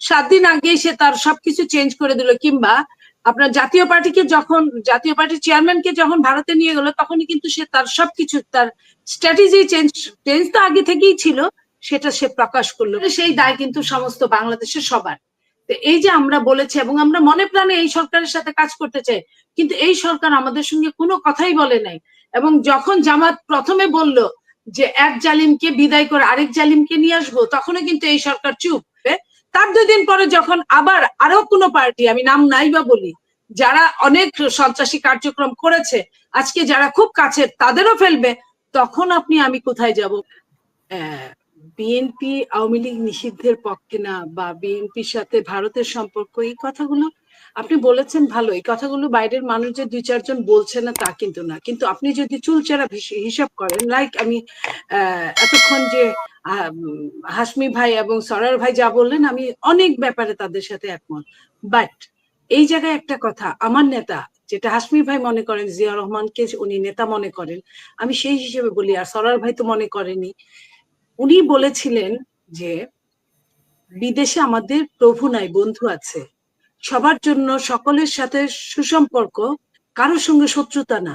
সাত দিন আগে সে তার সবকিছু চেঞ্জ করে দিল কিংবা আপনার জাতীয় পার্টিকে যখন, জাতীয় পার্টির চেয়ারম্যানকে যখন ভারতে নিয়ে গেল, তখনই কিন্তু সে তার সবকিছু, তার স্ট্র্যাটেজি চেঞ্জ চেঞ্জ তো আগে থেকেই ছিল, সেটা সে প্রকাশ করল। সেই দায় কিন্তু সমস্ত বাংলাদেশের সবার। এই যে আমরা বলেছি এবং আমরা মনে প্রাণে এই সরকারের সাথে কাজ করতে চাই, কিন্তু এই সরকার আমাদের সঙ্গে কোনো কথাই বলে নাই। এবং যখন জামাত প্রথমে বলল যে এক জালিমকে বিদায় করে আরেক জালিমকে নিয়ে আসব, তখনও কিন্তু এই সরকার চুপ। তার দুই দিন পরে যখন আবার আরও কোনো পার্টি, আমি নাম নাই বা বলি, যারা অনেক সন্ত্রাসী কার্যক্রম করেছে, আজকে যারা খুব কাছের তাদেরও ফেলবে, তখন আপনি আমি কোথায় যাব? বিএনপি আওয়ামী লীগ নিষিদ্ধের পক্ষে না বা বিএনপির সাথে ভারতের সম্পর্ক, এই কথাগুলো আপনি বলেছেন ভালো। এই কথাগুলো বাইরের মানুষ যে দুই চারজন বলছে না, তা কিন্তু না। কিন্তু আপনি যদি চুলচেরা হিসাব করেন লাইক আমি এতক্ষণ যে হাসমি ভাই এবং সরার ভাই যা বললেন, আমি অনেক ব্যাপারে তাদের সাথে একমত। বাট এই জায়গায় একটা কথা, আমার নেতা, যেটা হাসমি ভাই মনে করেন, জিয়া রহমানকে উনি নেতা মনে করেন, আমি সেই হিসেবে বলি, আর সরার ভাই তো মনে করেনি উনি বলেছিলেন যে বিদেশে আমাদের প্রভু নাই, বন্ধু আছে। সবার জন্য সকলের সাথে সুসম্পর্ক, কারোর সঙ্গে শত্রুতা না।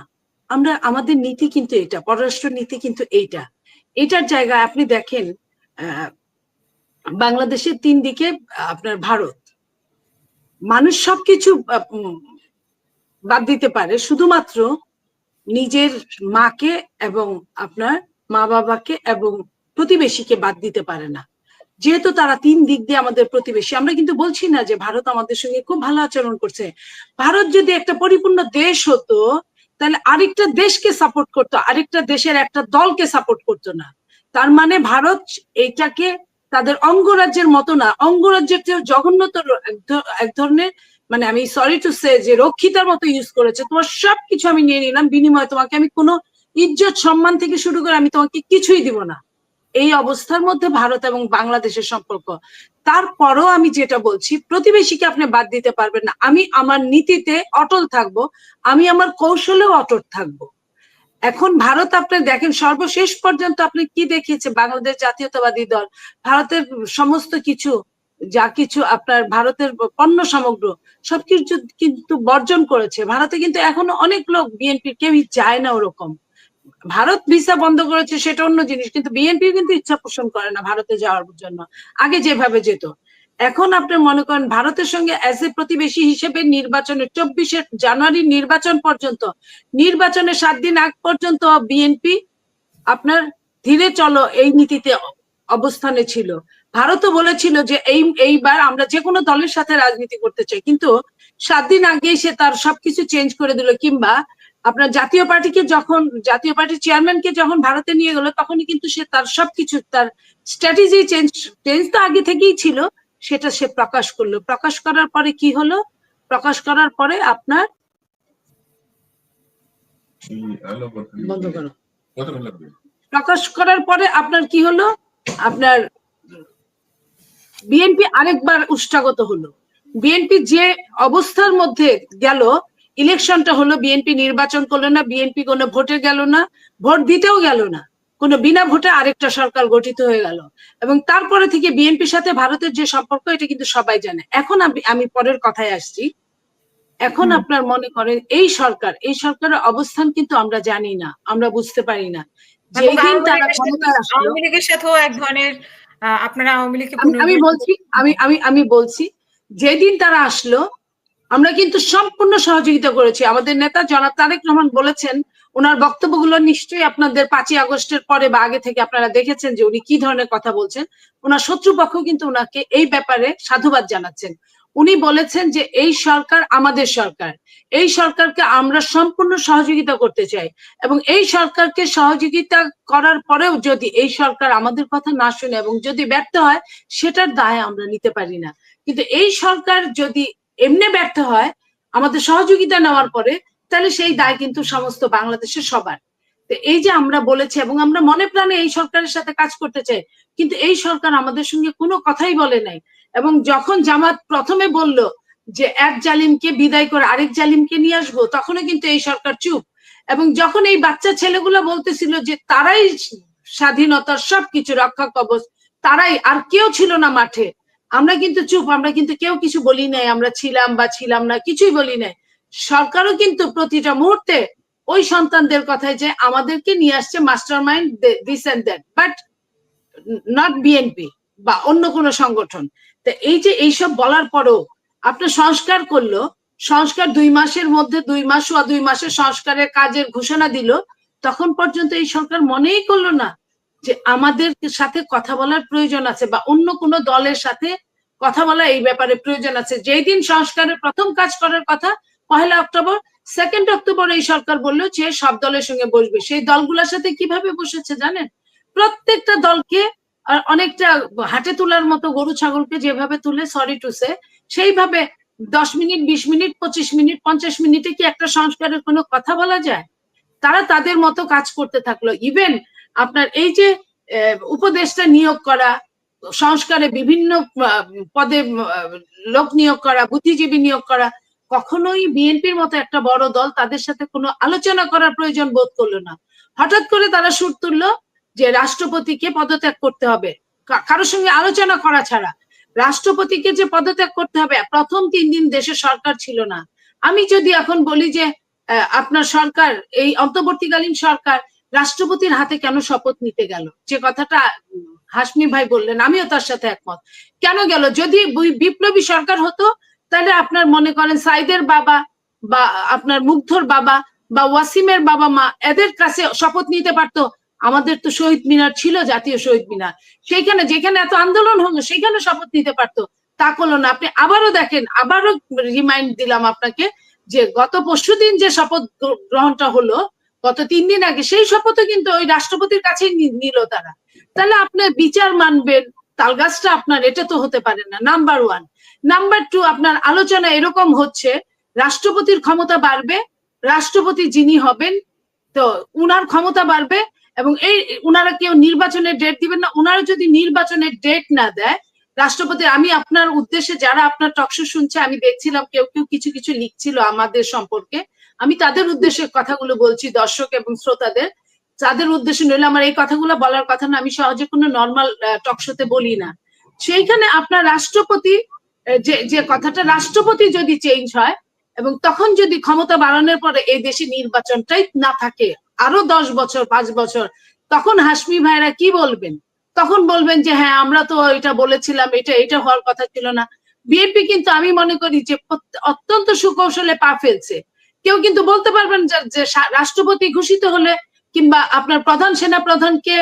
আমরা, আমাদের নীতি কিন্তু এটা পররাষ্ট্র নীতি কিন্তু এইটা। এটার জায়গায় আপনি দেখেন বাংলাদেশের তিন দিকে আপনার ভারত। মানুষ সবকিছু বাদ দিতে পারে। শুধুমাত্র নিজের মাকে এবং আপনার মা বাবাকে এবং প্রতিবেশীকে বাদ দিতে পারে না। যেহেতু তারা তিন দিক দিয়ে আমাদের প্রতিবেশী, আমরা কিন্তু বলছি না যে ভারত আমাদের সঙ্গে খুব ভালো আচরণ করছে। ভারত যদি একটা পরিপূর্ণ দেশ হতো তাহলে আরেকটা দেশকে সাপোর্ট করতো, আরেকটা দেশের একটা দলকে সাপোর্ট করতো না। তার মানে ভারত এইটাকে তাদের অঙ্গরাজ্যের মতো না, অঙ্গরাজ্যের চেয়ে জঘন্যতর এক ধরনের মানে আমি সরি টু সে যে রক্ষিতার মতো ইউজ করেছে। তোমার সবকিছু আমি নিয়ে নিলাম, বিনিময়ে তোমাকে আমি কোনো ইজ্জত, সম্মান থেকে শুরু করে আমি তোমাকে কিছুই দিব না। এই অবস্থার মধ্যে ভারত এবং বাংলাদেশের সম্পর্ক। তারপরও আমি যেটা বলছি, প্রতিবেশীকে আপনি বাদ দিতে পারবেন না। আমি আমার নীতিতে অটল থাকব, আমি আমার কৌশলেও অটল থাকব। এখন ভারত আপনি দেখেন, সর্বশেষ পর্যন্ত আপনি কি দেখিয়েছে? বাংলাদেশ জাতীয়তাবাদী দল, ভারতের সমস্ত কিছু, যা কিছু আপনার ভারতের পণ্য সামগ্র, সবকিছু কিন্তু বর্জন করেছে। ভারতে কিন্তু এখনও অনেক লোক বিএনপি কেউই চায় না ওরকম। ভারত ভিসা বন্ধ করেছে সেটা অন্য জিনিস, কিন্তু বিএনপি কিন্তু ইচ্ছা পোষণ করে না ভারতে যাওয়ার জন্য। আগে যেভাবে যেত। এখন আপনি মনে করেন ভারতের সঙ্গে অ্যাজ এ প্রতিবেশী হিসেবে নির্বাচনের চব্বিশে জানুয়ারি নির্বাচন পর্যন্ত, নির্বাচনের সাত দিন আগ পর্যন্ত বিএনপি আপনার ধীরে চলো এই নীতিতে অবস্থানে ছিল। ভারতও বলেছিল যে এই, এইবার আমরা যে কোনো দলের সাথে রাজনীতি করতে চাই। কিন্তু সাত দিন আগেই সে তার সবকিছু চেঞ্জ করে দিল কিংবা আপনার জাতীয় পার্টিকে যখন জাতীয় পার্টির চেয়ারম্যানকে যখন ভারতে নিয়ে গেল তখনই কিন্তু সে তার সবকিছু তার স্ট্র্যাটেজি চেঞ্জ চেঞ্জ তো আগে থেকেই ছিল সেটা সে প্রকাশ করল। প্রকাশ করার পরে কি হলো? প্রকাশ করার পরে আপনার বন্ধ করো। প্রকাশ করার পরে আপনার কি হলো? আপনার বিএনপি আরেকবার উষ্ঠাগত হলো। বিএনপি যে অবস্থার মধ্যে গেল ইলেকশনটা হলো বিএনপি নির্বাচন করল না বিএনপি কোনো ভোটে গেল না ভোট দিতেও গেল না। কোনো বিনা ভোটে আরেকটা সরকার গঠিত হয়ে গেল। এবং তারপরে থেকে বিএনপির সাথে ভারতের যে সম্পর্ক এটা কিন্তু সবাই জানে। এখন আমি আমি পরের কথায় আসছি। এখন আপনার মনে করেন এই সরকার এই সরকারের অবস্থান কিন্তু আমরা জানি না আমরা বুঝতে পারি না। যেদিন তারা লীগের ক্ষমতায় আসলো আওয়ামী লীগের সাথেও এক ধরনের আপনারা আওয়ামী লীগকে আমি আমি বলছি আমি আমি আমি বলছি যেদিন তারা আসলো আমরা কিন্তু সম্পূর্ণ সহযোগিতা করেছি। আমাদের নেতা জনাব তারেক রহমান বলেছেন, ওনার বক্তব্যগুলো নিশ্চয়ই আপনাদের পাঁচই আগস্টের পরে বা আগে থেকে আপনারা দেখেছেন যে উনি কি ধরনের কথা বলছেন। ওনার শত্রুপক্ষ কিন্তু ওনাকে এই ব্যাপারে সাধুবাদ জানাচ্ছেন। উনি বলেছেন যে এই সরকার আমাদের সরকার। এই সরকারকে আমরা সম্পূর্ণ সহযোগিতা করতে চাই এবং এই সরকারকে সহযোগিতা করার পরেও যদি এই সরকার আমাদের কথা না শুনে এবং যদি ব্যর্থ হয়, সেটার দায় আমরা নিতে পারি না। কিন্তু এই সরকার যদি এমনি ব্যর্থ হয়, আমাদের সহযোগিতা নেওয়ার পরে, তাহলে সেই দায় কিন্তু সমস্ত বাংলাদেশের সবার। এই যে আমরা বলেছি এবং আমরা মনে প্রাণে এই সরকারের সাথে কাজ করতে চাই, কিন্তু এই সরকার আমাদের সঙ্গে কোনো কথাই বলে নাই। এবং যখন জামাত প্রথমে বলল যে এক জালিমকে বিদায় করে আরেক জালিমকে নিয়ে আসব, তখনও কিন্তু এই সরকার চুপ। এবং যখন এই বাচ্চা ছেলেগুলো বলতেছিল যে তারাই স্বাধীনতার সবকিছু রক্ষা কবচ, তারাই আর কেউ ছিল না মাঠে আমরা কিন্তু চুপ, আমরা কিন্তু কেউ কিছু বলি নাই, আমরা ছিলাম বা ছিলাম না, কিছুই বলি নাই। সরকারও কিন্তু প্রতিটা মুহূর্তে ওই সন্তানদের কথায় যে আমাদেরকে নিয়ে আসছে mastermind that but not BNP বা অন্য কোনো সংগঠন। তা এই যে এইসব বলার পরও আপনার সংস্কার করল, সংস্কার দুই মাসের মধ্যে, দুই মাস বা দুই মাসের সংস্কারের কাজের ঘোষণা দিল, তখন পর্যন্ত এই সরকার মনেই করল না যে আমাদের সাথে কথা বলার প্রয়োজন আছে বা অন্য কোনো দলের সাথে কথা বলা এই ব্যাপারে প্রয়োজন আছে। যেই দিন সংস্কারের প্রথম কাজ করার কথা, পহেলা অক্টোবর সেকেন্ড অক্টোবর এই সরকার বলল যে সব দলের সঙ্গে বসবে। সেই দলগুলোর সাথে কীভাবে বসেছে জানেন? প্রত্যেকটা দলকে অনেকটা হাটে তোলার মতো গরু, ছাগলকে যেভাবে তুলে সরি টু সে সেইভাবে দশ মিনিট, বিশ মিনিট, পঁচিশ মিনিট, পঞ্চাশ মিনিটে কি একটা সংস্কারের কোনো কথা বলা যায়? তারা তাদের মতো কাজ করতে থাকল। ইভেন আপনার এই যে উপদেষ্টা নিয়োগ করা, সংস্কারে বিভিন্ন পদে লোক নিয়োগ করা, বুদ্ধিজীবী নিয়োগ করা, কখনোই বিএনপির মতো একটা বড় দল তাদের সাথে কোনো আলোচনা করার প্রয়োজন বোধ করল না। হঠাৎ করে তারা সুর তুললো যে রাষ্ট্রপতিকে পদত্যাগ করতে হবে। কারোর সঙ্গে আলোচনা করা ছাড়া। রাষ্ট্রপতিকে যে পদত্যাগ করতে হবে, প্রথম তিন দিন দেশে সরকার ছিল না। আমি যদি এখন বলি যে আপনার সরকার, এই অন্তর্বর্তীকালীন সরকার রাষ্ট্রপতির হাতে কেন শপথ নিতে গেল? যে কথাটা হাসমি ভাই বললেন, আমিও তার সাথে একমত। কেন গেল? যদি বিপ্লবী সরকার হতো, তাহলে আপনার মনে করেন সাইদের বাবা বা আপনার মুগ্ধর বাবা বা ওয়াসিমের বাবা মা, এদের কাছে শপথ নিতে পারতো। আমাদের তো শহীদ মিনার ছিল, জাতীয় শহীদ মিনার। সেইখানে, যেখানে এত আন্দোলন হলো, সেখানে শপথ নিতে পারতো। তা করল না। আপনি আবারও দেখেন, আবারও রিমাইন্ড দিলাম আপনাকে যে গত পরশুদিন যে শপথ গ্র- গ্রহণটা হলো গত তিন দিন আগে সেই শপথও কিন্তু ওই রাষ্ট্রপতির কাছেই নি- নিল তারা। তাহলে আপনার বিচার মানবেন, তালগাছটা আপনার, এটা তো হতে পারে না। নাম্বার ওয়ান নাম্বার টু আপনার আলোচনা এরকম হচ্ছে, রাষ্ট্রপতির ক্ষমতা বাড়বে, রাষ্ট্রপতি যিনি হবেন, তো উনার ক্ষমতা বাড়বে এবং এই উনারা কেউ নির্বাচনের ডেট দিবেন না। উনারা যদি নির্বাচনের ডেট না দেয়, রাষ্ট্রপতি, আমি আপনার উদ্দেশ্যে যারা আপনার টকশো শুনছে, আমি দেখছিলাম, কেউ কেউ কিছু কিছু লিখছিল আমাদের সম্পর্কে। আমি তাদের উদ্দেশ্যে কথাগুলো বলছি, দর্শক এবং শ্রোতাদের। তাদের উদ্দেশ্যে নইলে আমার এই কথাগুলো বলার কথা না, আমি সহজে কোনো নর্মাল টকশোতে বলি না। সেইখানে আপনার রাষ্ট্রপতি যে যে কথাটা রাষ্ট্রপতি যদি চেঞ্জ হয় এবং তখন যদি ক্ষমতা বাড়ানোর পরে এই দেশে নির্বাচনটাই না থাকে, আরও দশ বছর, পাঁচ বছর, তখন হাসমি ভাইরা কি বলবেন? তখন বলবেন যে হ্যাঁ আমরা তো এটা বলেছিলাম, এটা এটা হওয়ার কথা ছিল না। বিএনপি কিন্তু আমি মনে করি যে অত্যন্ত সুকৌশলে পা ফেলছে। কেউ কিন্তু বলতে পারবেন যে- রাষ্ট্রপতি ঘোষিত হলে কিংবা আপনার প্রধান সেনা প্রধানকে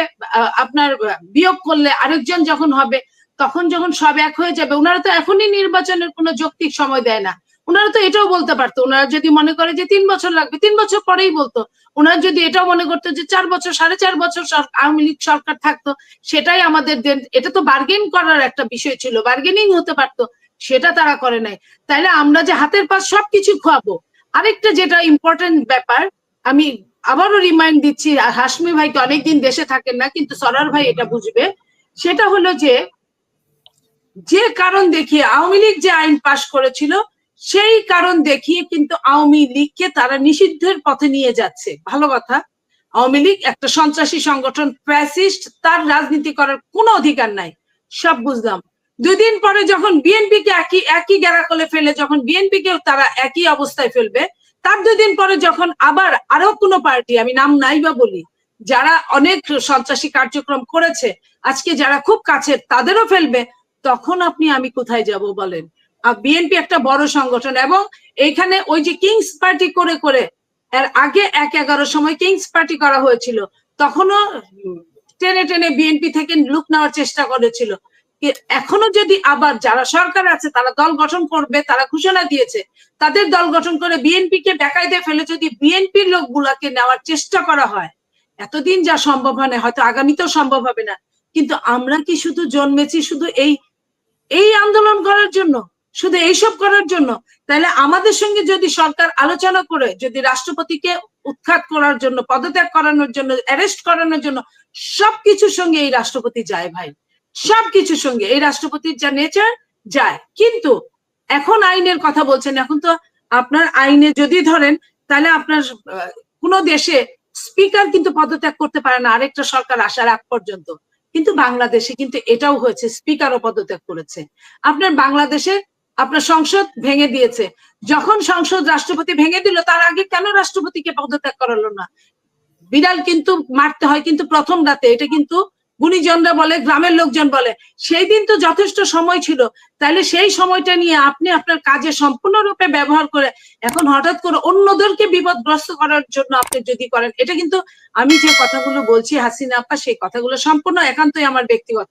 আপনার বিয়োগ করলে আরেকজন যখন হবে, তখন যখন সব এক হয়ে যাবে ওনারা তো এখনই নির্বাচনের কোনো যৌক্তিক সময় দেয় না। ওনারা তো এটাও বলতে পারতো ওনারা যদি মনে করে যে তিন বছর লাগবে, তিন বছর পরেই বলতো ওনারা যদি এটাও মনে করতো যে চার বছর, সাড়ে চার বছর আওয়ামী লীগ সরকার থাকতো, সেটাই আমাদের এটা তো বার্গেন করার একটা বিষয় ছিল বার্গেনিং হতে পারতো, সেটা তারা করে নাই। তাইলে আমরা যে হাতের পাশ সবকিছু খোয়াবো আরেকটা যেটা ইম্পর্টেন্ট ব্যাপার, আমি আবারও রিমাইন্ড দিচ্ছি হাসমি ভাই তো অনেকদিন দেশে থাকেন না, কিন্তু সরার ভাই এটা বুঝবে। সেটা হলো যে যে কারণ দেখিয়ে আওয়ামী লীগ যে আইন পাশ করেছিল, সেই কারণ দেখিয়ে কিন্তু আওয়ামী লীগকে তারা নিষিদ্ধের পথে নিয়ে যাচ্ছে। ভালো কথা। আওয়ামী লীগ একটা সন্ত্রাসী সংগঠন ফ্যাসিস্ট তার রাজনীতি করার কোনো অধিকার নাই। সব বুঝলাম। দুদিন পরে যখন বিএনপি কে একই একই গেরাকলে ফেলে, যখন বিএনপি কেও তারা একই অবস্থায় ফেলবে, তার দুদিন পরে যখন আবার আরও কোনো পার্টি, আমি নাম নাই বা বলি, যারা অনেক সন্ত্রাসী কার্যক্রম করেছে, আজকে যারা খুব কাছের তাদেরও ফেলবে, তখন আপনি আমি কোথায় যাব বলেন? আর বিএনপি একটা বড় সংগঠন এবং এইখানে ওই যে কিংস পার্টি করে করে, এর আগে এক এগারো সময় কিংস পার্টি করা হয়েছিল, তখনও টেনে টেনে বিএনপি থেকে লুক নেওয়ার চেষ্টা করেছিল। এখনও যদি আবার যারা সরকার আছে, তারা দল গঠন করবে, তারা ঘোষণা দিয়েছে, তাদের দল গঠন করে বিএনপি কে বেকায়দে ফেলে যদি বিএনপির লোকগুলাকে নেওয়ার চেষ্টা করা হয়, এতদিন যা সম্ভব হয় না হয়তো আগামীতেও সম্ভব হবে না। কিন্তু আমরা কি শুধু জন্মেছি শুধু এই এই আন্দোলন করার জন্য? শুধু এইসব করার জন্য? তাহলে আমাদের সঙ্গে যদি সরকার আলোচনা করে, যদি রাষ্ট্রপতিকে উৎখাত করার জন্য, পদত্যাগ করানোর জন্য, অ্যারেস্ট করানোর জন্য, সবকিছুর সঙ্গে এই রাষ্ট্রপতি যায় ভাই। সবকিছুর সঙ্গে। এই রাষ্ট্রপতির যা নেচার যায়। কিন্তু এখন আইনের কথা বলছেন, এখন তো আপনার আইনে যদি ধরেন, তাহলে আপনার কোনো দেশে স্পিকার কিন্তু পদত্যাগ করতে পারে না, আরেকটা সরকার আসার আগ পর্যন্ত। কিন্তু বাংলাদেশে কিন্তু এটাও হয়েছে স্পিকারও পদত্যাগ করেছে। আপনার বাংলাদেশে আপনার সংসদ ভেঙে দিয়েছে। যখন সংসদ রাষ্ট্রপতি ভেঙে দিল, তার আগে কেন রাষ্ট্রপতিকে পদত্যাগ করালো না? বিড়াল কিন্তু মারতে হয় কিন্তু প্রথম রাতে, এটা কিন্তু গুণীজনরা বলে, গ্রামের লোকজন বলে, সেই দিন তো যথেষ্ট সময় ছিল। তাহলে সেই সময়টা নিয়ে আপনি আপনার কাজে সম্পূর্ণরূপে ব্যবহার করে এখন হঠাৎ করে অন্যদেরকে বিপদগ্রস্ত করার জন্য আপনি যদি করেন, এটা কিন্তু আমি যে কথাগুলো বলছি হাসিনা আপা, সেই কথাগুলো সম্পূর্ণ একান্তই আমার ব্যক্তিগত।